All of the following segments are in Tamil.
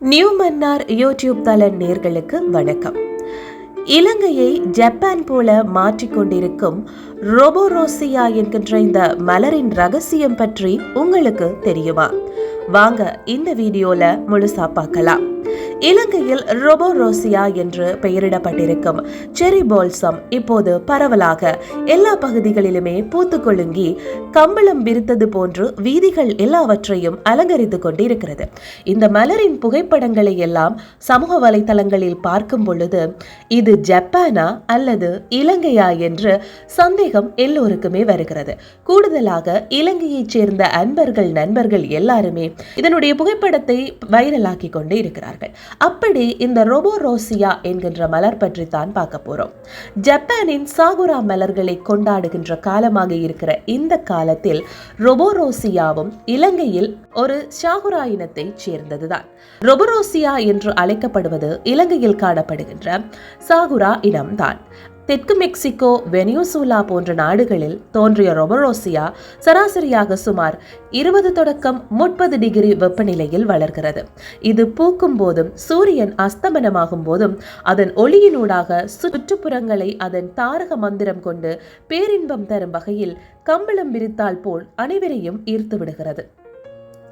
நியூ மன்னார் யூடியூப் தள நேர்களுக்கு வணக்கம். இலங்கையை ஜப்பான் போல மாற்றிக்கொண்டிருக்கும் ரோபோரோசியா என்கின்ற இந்த மலரின் ரகசியம் பற்றி உங்களுக்கு தெரியுமா? வாங்க இந்த வீடியோல முழுசா பார்க்கலாம். இலங்கையில் ரொபோரோசியா என்று பெயரிடப்பட்டிருக்கும் செரி போல்சம் இப்போது பரவலாக எல்லா பகுதிகளிலுமே பூத்துக்கொழுங்கி கம்பளம் விரித்தது போன்று வீதிகள் எல்லாவற்றையும் அலங்கரித்து கொண்டிருக்கிறது. இந்த மலரின் புகைப்படங்களை எல்லாம் சமூக வலைதளங்களில் பார்க்கும் பொழுது இது ஜப்பானா அல்லது இலங்கையா என்று சந்தேகம் எல்லோருக்குமே வருகிறது. கூடுதலாக இலங்கையைச் சேர்ந்த அன்பர்கள் நண்பர்கள் எல்லாருமே இதனுடைய புகைப்படத்தை வைரலாக்கி கொண்டு இருக்கிறார்கள் அப்படி இந்த ரொபோரோசியா என்கின்ற மலர் பற்றி தான் பார்க்க போறோம். ஜப்பானின் சாகுரா மலர்களை கொண்டாடுகின்ற காலமாக இருக்கிற இந்த காலத்தில் ரொபோரோசியாவும் இலங்கையில் ஒரு சாகுரா இனத்தை சேர்ந்ததுதான். ரொபோரோசியா என்று அழைக்கப்படுவது இலங்கையில் காணப்படுகின்ற சாகுரா இனம்தான். தெற்கு மெக்சிகோ வெனியூசூலா போன்ற நாடுகளில் தோன்றிய ரொபரோசியா சராசரியாக சுமார் இருபது தொடக்கம் முப்பது டிகிரி வெப்பநிலையில் வளர்கிறது. இது பூக்கும் போதும் சூரியன் அஸ்தமனமாகும் போதும் அதன் ஒளியினூடாக சுற்றுப்புறங்களை அதன் தாரக மந்திரம் கொண்டு பேரின்பம் தரும் வகையில் கம்பளம் விரித்தால் போல் அனைவரையும் ஈர்த்து விடுகிறது.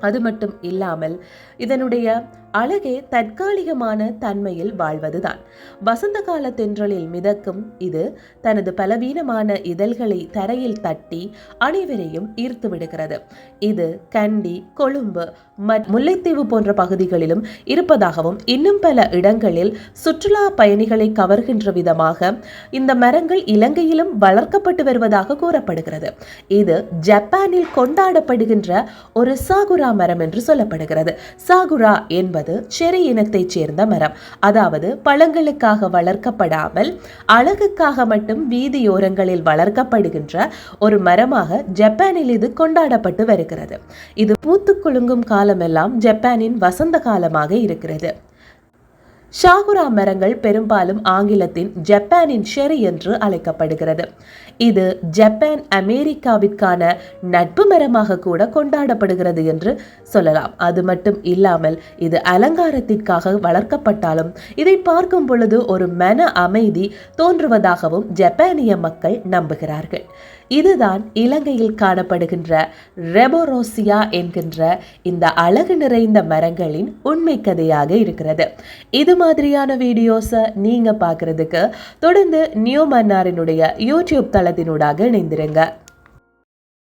அது மட்டும் இல்லாமல் இதனுடைய அழகே தற்காலிகமான தன்மையில் வாழ்வதுதான். வசந்த கால தென்றலில் மிதக்கும் இது தனது பலவீனமான இதழ்களை தரையில் தட்டி அனைவரையும் ஈர்த்து விடுகிறது. இது கண்டி கொழும்பு முல்லைத்தீவு போன்ற பகுதிகளிலும் இருப்பதாகவும் இன்னும் பல இடங்களில் சுற்றுலா பயணிகளை கவர்கின்ற விதமாக இந்த மரங்கள் இலங்கையிலும் வளர்க்கப்பட்டு வருவதாக கூறப்படுகிறது. இது ஜப்பானில் கொண்டாடப்படுகின்ற ஒரு சாகுரா மரம் என்று சொல்லப்படுகிறது. சாகுரா என்பது என்பது செரி இனத்தைச் சேர்ந்த மரம். அதாவது பழங்களுக்காக வளர்க்கப்படாமல் அழகுக்காக மட்டும் வீதியோரங்களில் வளர்க்கப்படுகின்ற ஒரு மரமாக ஜப்பானில் இது கொண்டாடப்பட்டு வருகிறது. இது பூத்து குலுங்கும் காலமெல்லாம் ஜப்பானின் வசந்த காலமாக இருக்கிறது. ஷாகுரா மரங்கள் பெரும்பாலும் ஆங்கிலத்தின் ஜப்பானின் ஷெரி என்று அழைக்கப்படுகிறது. இது ஜப்பான் அமெரிக்காவிற்கான நட்பு மரமாக கூட கொண்டாடப்படுகிறது என்று சொல்லலாம். அது மட்டும் இல்லாமல் இது அலங்காரத்திற்காக வளர்க்கப்பட்டாலும் இதை பார்க்கும் பொழுது ஒரு மன அமைதி தோன்றுவதாகவும் ஜப்பானிய மக்கள் நம்புகிறார்கள். இதுதான் இலங்கையில் காணப்படுகின்ற ரெபோரோசியா என்கின்ற இந்த அழகு நிறைந்த மரங்களின் உண்மை கதையாக இருக்கிறது. இது மாதிரியான வீடியோஸை நீங்க பார்க்கறதுக்கு தொடர்ந்து நியூ மன்னாரினுடைய யூடியூப் தளத்தினூடாக இணைந்திருங்க.